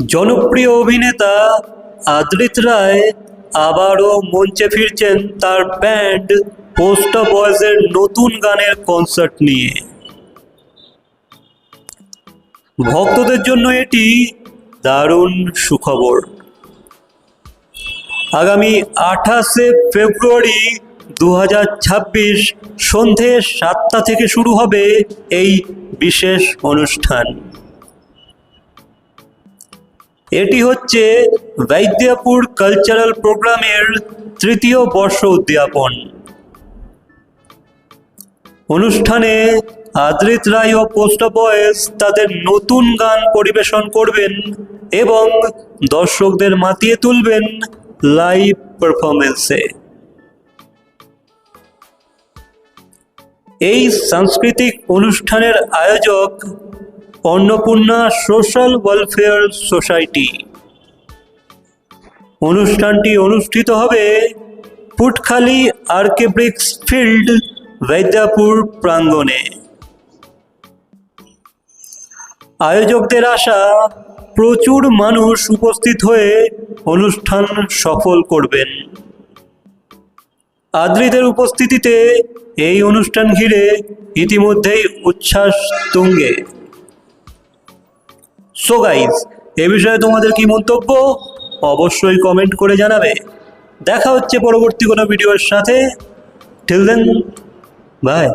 জনপ্রিয় অভিনেতা আদ্রিত রায় আবারও মঞ্চে ফিরছেন তার ব্যান্ড পোস্টা বয়েজের নতুন গানের কনসার্ট নিয়ে। ভক্তদের জন্য এটি দারুণ সুখবর। আগামী আঠাশে ফেব্রুয়ারি দু হাজার ছাব্বিশ সন্ধে সাতটা থেকে শুরু হবে এই বিশেষ অনুষ্ঠান। এটি হচ্ছে বৈদ্যপুর কালচারাল প্রোগ্রামের তৃতীয় বর্ষ উদ্যাপন। অনুষ্ঠানে আদ্রিত রায় ও পোস্টা বয়েস তাদের নতুন গান পরিবেশন করবেন এবং দর্শকদের মাতিয়ে তুলবেন লাইভ পারফরমেন্সে এই সাংস্কৃতিক অনুষ্ঠানের আয়োজক অন্নপূর্ণা সোশ্যাল ওয়েলফেয়ার সোসাইটি। অনুষ্ঠানটি অনুষ্ঠিত হবে Putkhali R K bricks field, Baidyapur প্রাঙ্গণে। আয়োজকদের আশা, প্রচুর মানুষ উপস্থিত হয়ে অনুষ্ঠান সফল করবেন। আদ্রিদের উপস্থিতিতে এই অনুষ্ঠান ঘিরে ইতিমধ্যেই উচ্ছ্বাস তুঙ্গে। সো গাইজ এ বিষয়ে তোমাদের কি মন্তব্য? অবশ্যই কমেন্ট করে জানাবে। দেখা হচ্ছে পরবর্তী কোনো ভিডিওর সাথে। Till then by